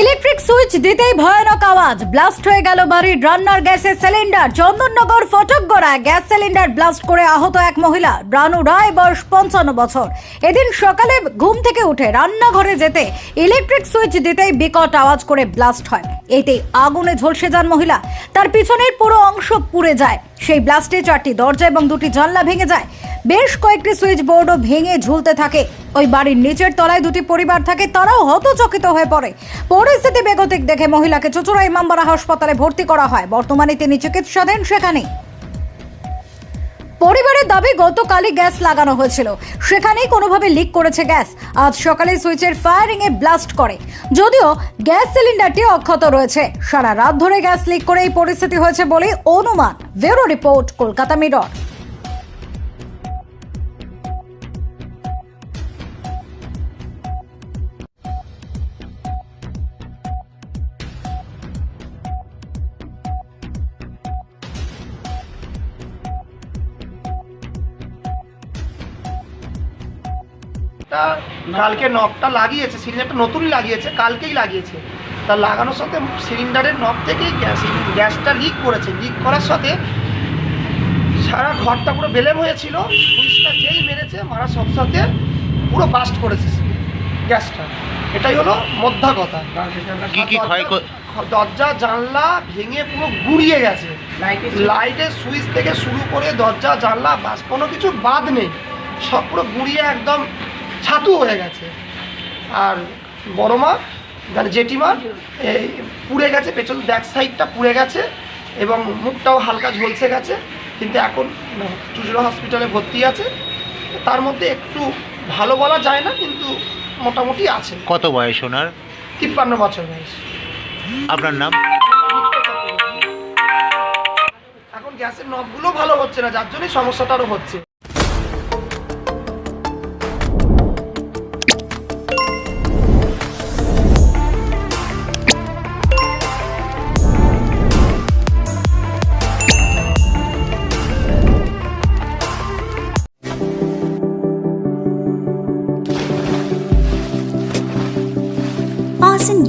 Electric switch দিতেই ভয়ানক আওয়াজ। ব্লাস্ট হয়ে গেল বাড়ির রান্নার গ্যাসের সিলিন্ডার। চন্দননগর ফটকগড়ায় গ্যাস সিলিন্ডার ব্লাস্ট করে আহত এক মহিলা। রানু রায় বয়স পঞ্চান্ন বছর। এদিন সকালে ঘুম থেকে উঠে রান্নাঘরে যেতে ইলেকট্রিক সুইচ দিতেই বিকট আওয়াজ করে ব্লাস্ট হয়। এতে আগুনে ঝলসে যান মহিলা। তার পিছনের পুরো অংশ পুড়ে যায়। সেই ব্লাস্টে চারটি দরজা এবং দুটি জানলা ভেঙে যায়। বেশ কয়েকটি সুইচ বোর্ডও ভেঙে ঝুলতে থাকে। ওই বাড়ির নিচের তলায় দুটি পরিবার থাকে, তারাও হতচকিত হয়ে পড়ে। পরিস্থিতি বেগতিক দেখে মহিলাকে চুচুড়া ইমামবাড়া হাসপাতালে ভর্তি করা হয়। বর্তমানে তিনি চিকিৎসাধীন সেখানে পরিবারের দাবি, গতকালই গ্যাস লাগানো হয়েছিল। সেখানেই কোনোভাবে লিক করেছে গ্যাস। আজ সকালে সুইচের ফায়ারিং এ ব্লাস্ট করে। যদিও গ্যাস সিলিন্ডারটি অক্ষত রয়েছে। সারা রাত ধরে গ্যাস লিক করে এই পরিস্থিতি হয়েছে বলে অনুমান। Bureau report, Kolkata Mirror. তা কালকে নবটা লাগিয়েছে সিলিন্ডারটা নতুনই লাগিয়েছে কালকেই লাগিয়েছে। তা লাগানোর সাথে সিলিন্ডারের নব থেকেই গ্যাস গ্যাসটা লিক করেছে। লিক করার সাথে সারা ঘরটা পুরো বেলেম হয়েছিল সুইচটা যেই মেরেছে মারার সব সাথে পুরো বাস্ট করেছে গ্যাসটা। এটাই হলো মধ্যা কথা দরজা জানলা ভেঙে পুরো গুড়িয়ে গেছে। লাইটের সুইচ থেকে শুরু করে দরজা জানলা বাস কোনো কিছু বাদ নেই। সব পুরো গুড়িয়ে একদম ছাতু হয়ে গেছে। আর বড় মা মানে জেঠিমা এই পুড়ে গেছে পেছন ব্যাক সাইডটা পুড়ে গেছে এবং মুখটাও হালকা ঝলসে গেছে। কিন্তু এখন চুচুড়া হসপিটালে ভর্তি আছে। তার মধ্যে একটু ভালো বলা যায় না কিন্তু মোটামুটি আছে। কত বয়স ওনার? তিপ্পান্ন বছর বয়স। আপনার নাম? এখন গ্যাসের নবগুলো ভালো হচ্ছে না যার জন্যই সমস্যাটা আরও হচ্ছে।